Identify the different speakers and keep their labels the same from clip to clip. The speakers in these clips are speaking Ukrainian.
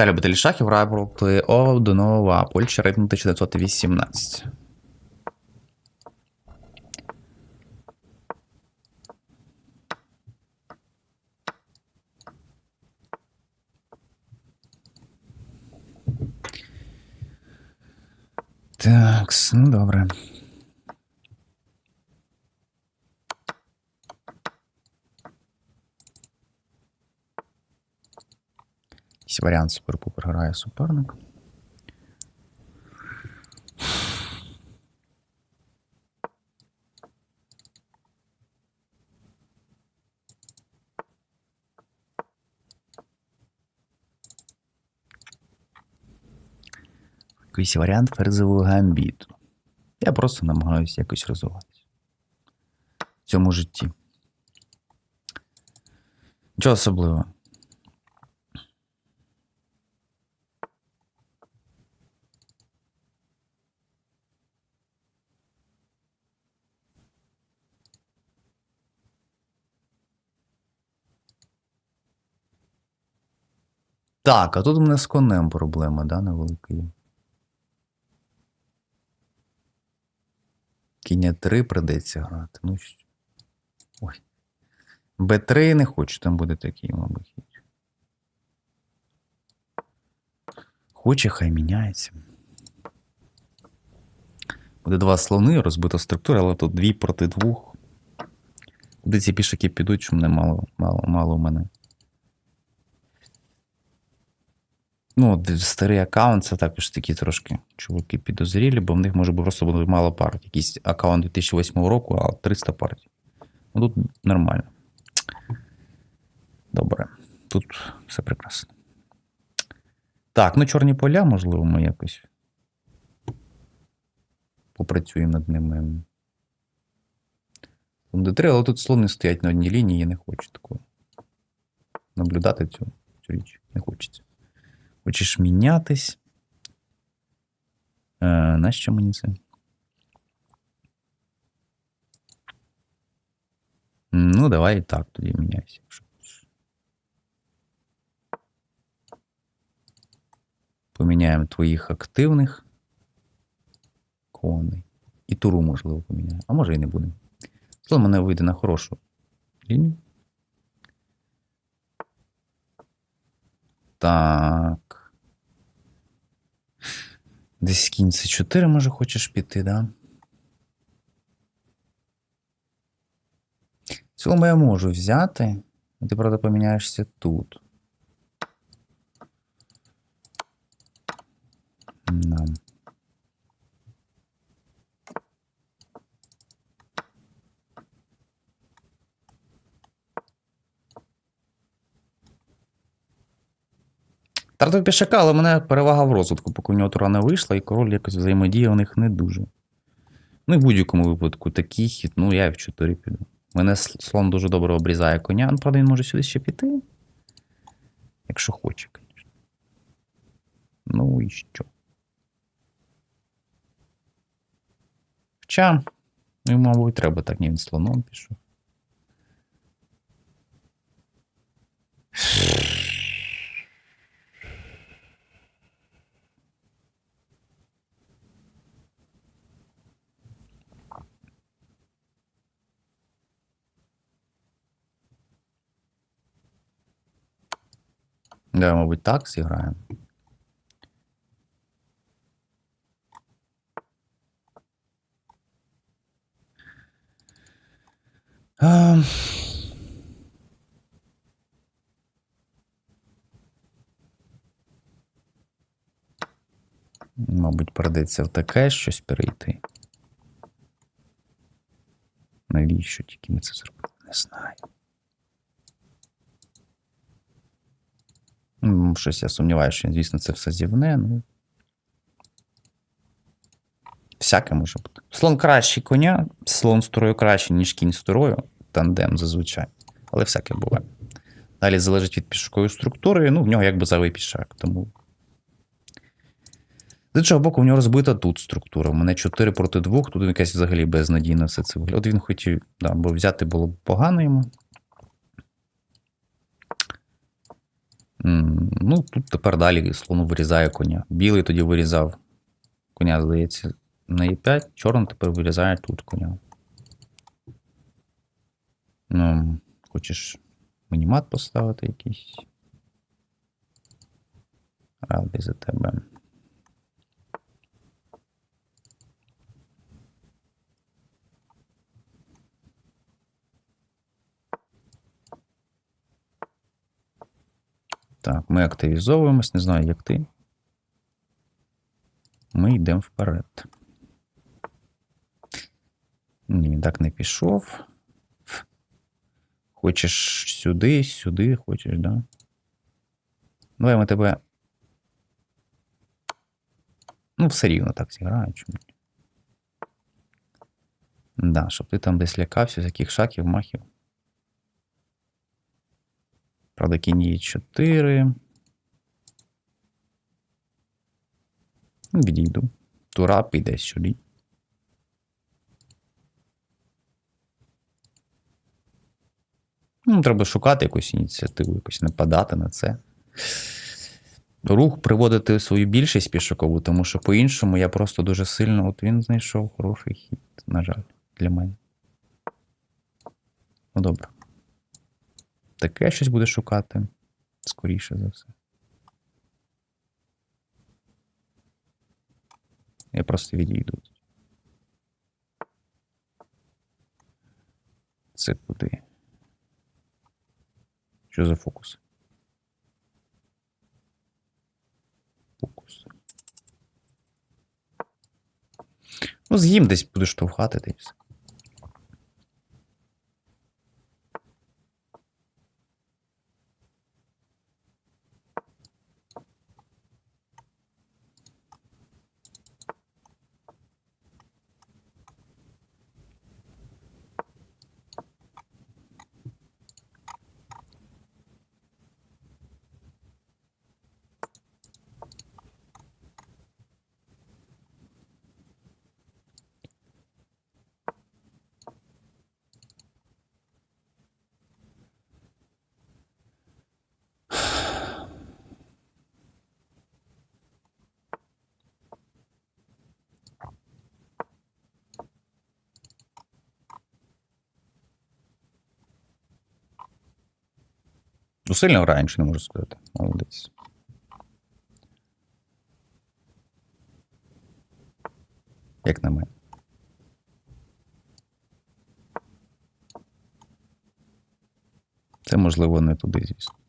Speaker 1: Віталій Баталій Шахів, ТО, Донова, Польща, рейтинг 1918. Так, ну добре. Якийсь варіант супер-пупер грає суперник. Якийсь варіант ферзового гамбіту. Я просто намагаюся якось розвиватися в цьому житті. Нічого особливого. Так, а тут у мене з конем проблема, да, невелика є. Кіння 3 придеться грати. Ну що. Ой. Б3 не хочу, там буде такий, мабуть. Хоче, хай міняється. Буде два слони, розбита структура, але тут дві проти двох. Куди ці пішаки підуть, що мене мало, мало, мало в мене. Ну, старий аккаунт це також такі трошки чуваки підозрілі, бо в них може просто бути мало партій. Якийсь аккаунт 2008 року, а 300 партій. Ну тут нормально. Добре. Тут все прекрасно. Так, ну чорні поля, можливо, ми якось попрацюємо над ними. Слон Д3, але тут слони стоять на одній лінії, я не хочу такого. Наблюдати цю, цю річ не хочеться. Хочеш мінятись? Е, нащо мені це? Ну, давай і так тоді міняйся. Поміняємо твоїх активних коней. І туру, можливо, поміняємо. А може і не будемо. Слон мене вийде на хорошу лінію. Так. Десь кінь це 4 може хочеш піти, да? Цілому я можу взяти. Ти, правда, поміняєшся тут. Да. Тратив пішака, але мене перевага в розвитку, поки у нього тура не вийшла, і король якось взаємодіє у них не дуже. Ну і в будь-якому випадку такий хід, ну я і в 4 піду. Мене слон дуже добре обрізає коня. Ну, правда, він може сюди ще піти. Якщо хоче, звісно. Ну і що? Хоча, ну, мабуть, треба так, ні, він слоном пішов. Да, мабуть, так зіграємо. А... Мабуть, придеться в таке щось перейти. Навіщо тільки ми це зробили? Не знаю. Щось я сумніваюся, що, звісно, це все зівне. Ну. Всяке може бути. Слон кращий коня, слон з турою краще, ніж кінь з турою. Тандем зазвичай. Але всяке буває. Далі залежить від пішокової структури, ну, в нього якби зайвий пішак. Тому. З іншого боку, в нього розбита тут структура. У мене 4 проти 2, тут якась взагалі безнадійна все це виглядає. От він хотів, да, бо взяти було б погано йому. Ну, тут тепер далі слону вирізає коня. Білий тоді вирізав коня, здається, на Е5, чорний тепер вирізає тут коня. Ну, хочеш мінімат поставити якийсь? Радий за тебе. Так, ми активізовуємось, не знаю, як ти. Ми йдемо вперед. Ні, він так не пішов. Хочеш сюди, сюди, хочеш, да? Давай ми тебе. Ну, все рівно так зіграю. Чому? ні? Да, щоб ти там десь лякався, з яких шахів, махів. Правда, кінь є 4. Ну, Відійду. Тура піде сюди. Ну, треба шукати якусь ініціативу, якось нападати на це. Рух приводити свою більшість пішокову, тому що по-іншому я просто дуже сильно. От він знайшов хороший хід, на жаль, для мене. Ну, добре. Таке щось буде шукати. Скоріше за все. Я просто відійду. Це куди? Що за фокус? Фокус. Ну, з'їм десь будеш штовхати та все. Ну, сильно раніше, не можу сказати. Молодець. Як на мене. Це можливо не туди, звісно.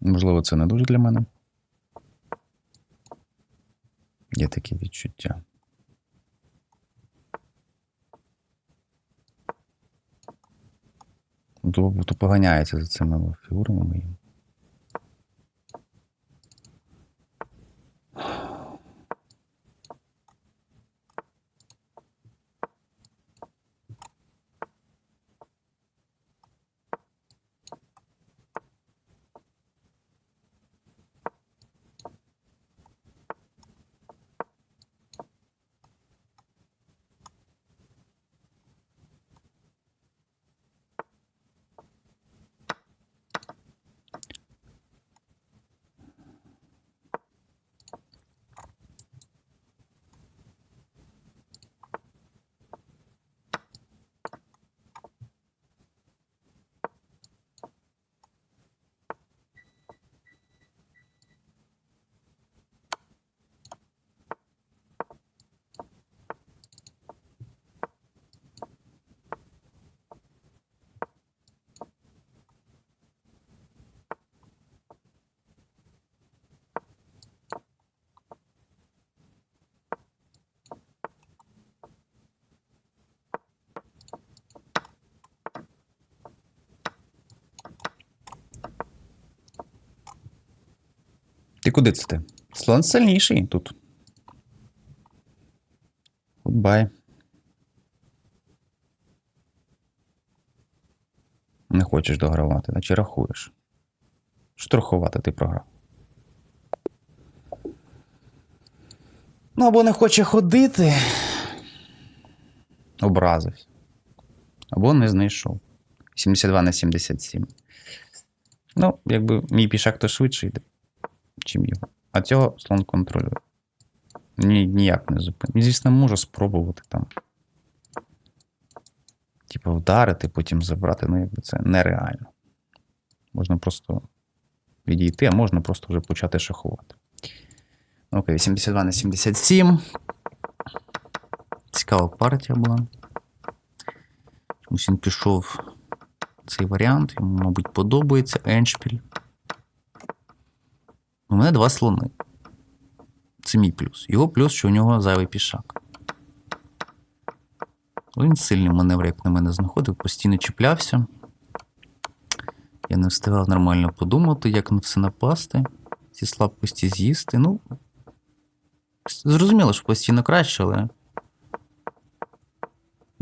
Speaker 1: Можливо, це не дуже для мене. Є такі відчуття. То, поганяється за цими фігурами моїми. Ти куди це ти? Слон сильніший тут. Гудбай. Не хочеш догравати, наче рахуєш. Штурхувати ти програв. Ну, або не хоче ходити. Образився. Або не знайшов. 72 на 77. Ну, якби мій пішак то швидше йде, чим його. А цього слон контролює. Ні, ніяк не зупинить. Звісно, можу спробувати там. Типу, вдарити, потім забрати. Ну, якби це нереально. Можна просто відійти, а можна просто вже почати шахувати. Окей, 82 на 77. Цікава партія була. Чомусь він пішов цей варіант, йому, мабуть, подобається Еншпіль. У мене два слони. Це мій плюс. Його плюс, що у нього зайвий пішак. Він сильний маневр, як на мене знаходив, постійно чіплявся. Я не встигав нормально подумати, як на все напасти, ці слабкості з'їсти. Ну, зрозуміло, що постійно краще, але.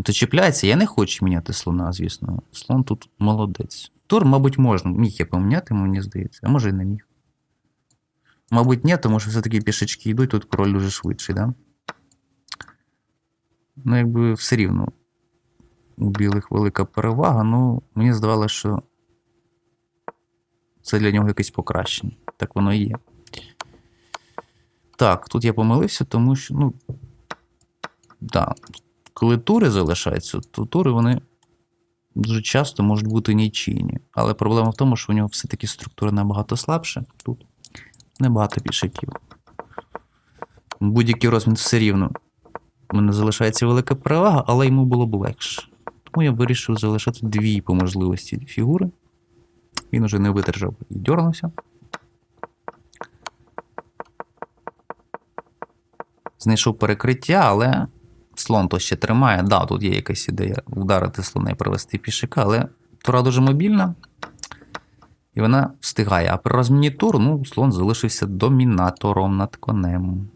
Speaker 1: То чіпляється, я не хочу міняти слона, звісно. Слон тут молодець. Тур, мабуть, можна. Міг я поміняти, мені здається, а може і не міг. Мабуть, ні, тому що все-таки пішечки йдуть, тут король дуже швидший, да? Ну, якби все рівно. У білих велика перевага, ну, мені здавалося, що це для нього якесь покращення. Так воно і є. Так, тут я помилився, тому що, ну. Так, коли тури залишаються, то тури вони дуже часто можуть бути нічийні. Але проблема в тому, що у нього все-таки структура набагато слабша. Тут небагато пішаків. Будь-який розмін все рівно. У мене залишається велика перевага, але йому було б легше. Тому я вирішив залишати дві по можливості фігури. Він уже не видержав і дьорнувся. Знайшов перекриття, але слон то ще тримає. Да, тут є якась ідея вдарити слона і привести пішика, але тура дуже мобільна. І вона встигає. А про розмінітур, ну, слон залишився домінатором над конем.